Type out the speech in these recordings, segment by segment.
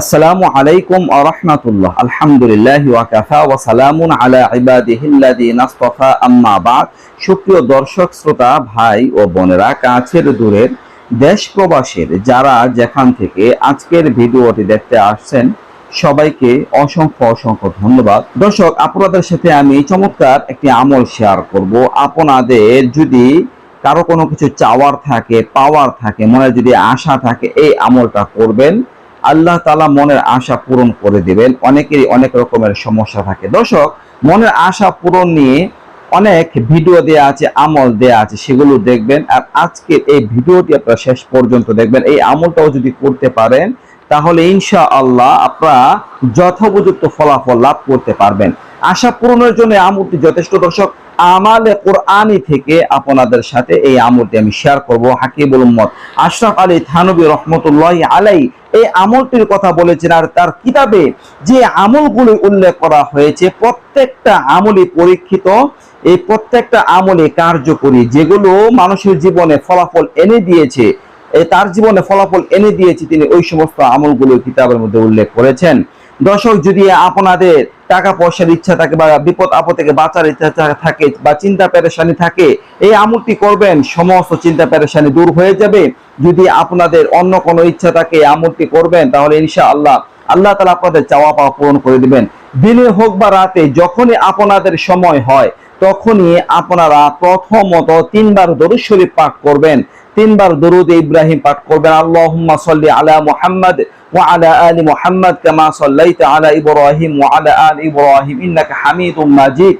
আসসালামু আলাইকুম আ রহমাতুল্লাহ। আলহামদুলিল্লাহ ওয়াকাফা ওয়া সালামুন আলা ইবাদিহিল্লাযিনা ইসতাফা আম্মা বাদ। সুপ্রিয় দর্শক, শ্রোতা, ভাই ও বোনেরা, কাছের দূরের দেশ প্রবাসীর যারা যেখান থেকে আজকের ভিডিওটি দেখতে আসছেন, সবাইকে অসংখ্য অসংখ্য ধন্যবাদ। দর্শক, আপনাদের সাথে আমি চমৎকার একটি আমল শেয়ার করব। আপনাদের যদি কারও কোনো কিছু চাওয়ার থাকে, পাওয়ার থাকে, মনে যদি আশা থাকে, এই আমলটা করবেন। আল্লাহ তালা মনের আশা পূরণ করে দেবেন। অনেকেরই অনেক রকমের সমস্যা থাকে। দর্শক, মনের আশা পূরণ নিয়ে অনেক ভিডিও দেয়া আছে, আমল দেয়া আছে, সেগুলো দেখবেন। আর আজকের এই ভিডিওটি আপনারা শেষ পর্যন্ত দেখবেন। এই আমলটাও যদি করতে পারেন, তাহলে ইনশা আল্লাহ আপনারা যথোপযুক্ত ফলাফল লাভ করতে পারবেন। আশা পূরণের জন্য আমলটি যথেষ্ট। দর্শক, আমালে কোরআনি থেকে আপনাদের সাথে এই আমলটি আমি শেয়ার করব। হাকিবুল উম্মত আশরাফ আলী থানবী রহমতুল্লাহ আলাই এই আমলটির কথা বলেছেন আর তার কিতাবে যে আমলগুলো উল্লেখ করা হয়েছে, প্রত্যেকটা আমলই পরীক্ষিত, এই প্রত্যেকটা আমলে কার্যকরী, যেগুলো মানুষের জীবনে ফলাফল এনে দিয়েছে তার জীবনে ফলাফল এনে দিয়েছে তিনি ওই সমস্ত আমলগুলো কিতাবের মধ্যে উল্লেখ করেছেন। দর্শক, যদি আপনাদের টাকা পয়সার ইচ্ছা থাকে বা বিপদ আপদ থেকে বাঁচার ইচ্ছা থাকে বা চিন্তা পেরেশানি থাকে, এই আমলটি করবেন, সমস্ত চিন্তা পেরেশানি দূর হয়ে যাবে। যদি আপনাদের অন্য কোনো ইচ্ছা থাকে আমলটি করবেন, তাহলে ইনশা আল্লাহ আল্লাহ তালা আপনাদের চাওয়া পাওয়া পূরণ করে দিবেন। দিনে হোক বা রাতে, যখনই আপনাদের সময় হয়, তখনই আপনারা প্রথমত তিনবার দরুদ শরীফ পাঠ করবেন। তিনবার দরুদ ইব্রাহিম পাঠ করবেন। আল্লাহুম্মা সাল্লি আলা মুহাম্মদ ওয়া আলা আলি মুহাম্মদ কামা সাল্লাইতা আলা ইব্রাহিম ওয়া আলা আলি ইব্রাহিম। ইন্নাকা হামিদুম মাজিদ।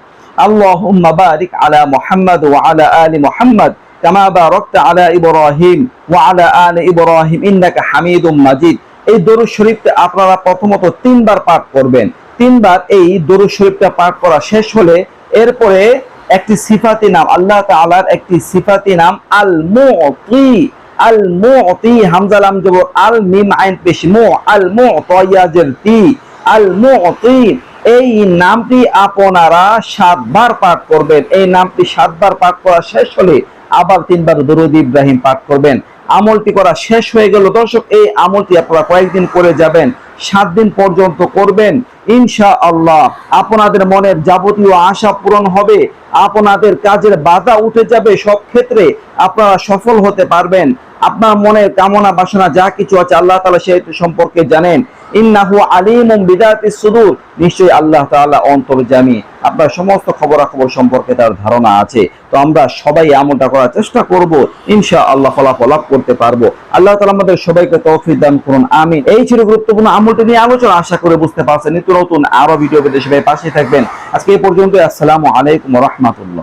আল্লাহুম্মা বারিক আলা মুহাম্মদ ওয়া আলা আলি মুহাম্মদ কামা বারাকতা আলা ইব্রাহিম ওয়া আলা আলি ইব্রাহিম। ইন্নাকা হামিদুম মাজিদ। এই দরুদ শরীফটা আপনারা প্রথমত তিনবার পাঠ করবেন। তিনবার এই দরুদ শরীফটা পাঠ করা শেষ হলে এরপরে একটি সিফাতি নাম, আল্লাহ তাআলার একটি সিফাতি নাম আল মুতি আল মুতি হামজা লাম জবর আল মিম আইন পেশ, মু আল মুতায়াজের তি আল মুতি এই নামটি আপনারা সাতবার পাঠ করবেন। এই নামটি সাতবার পাঠ করা শেষ হলে আবার তিনবার দরুদ ইব্রাহিম পাঠ করবেন। আমলটি করা শেষ হয়ে গেল। দর্শক, এই আমলটি আপনারা কয়েকদিন করে যাবেন। সাত দিন পর্যন্ত করবেন। ইনশা আল্লাহ আপনাদের মনের যাবতীয় আশা পূরণ হবে। আপনাদের কাজের বাধা উঠে যাবে সব ক্ষেত্রে। আপনারা সফল হতে পারবেন। আপনার মনের কামনা বাসনা যা কিছু আছে আল্লাহ তালা সে সম্পর্কে জানেন। ইন্নাহু আলিমুম বিদাতি সুদূর। নিশ্চয়ই আল্লাহ তাআলা অন্তর্জামী আপনার সমস্ত খবরাখবর সম্পর্কে তার ধারণা আছে। তো আমরা সবাই আমলটা করার চেষ্টা করব ইনশা আল্লাহ ফলাফল লাভ করতে পারব। আল্লাহ তালা আমাদের সবাইকে তৌফিক দান করুন আমি এই ছিল গুরুত্বপূর্ণ আমলটি নিয়ে আলোচনা, আশা করে বুঝতে পারছেন। নিত্য নতুন আরও ভিডিও পেতে সবাই পাশে থাকবেন। আজকে এই পর্যন্ত আসসালামু আলাইকুম রহমাতুল্লাহ।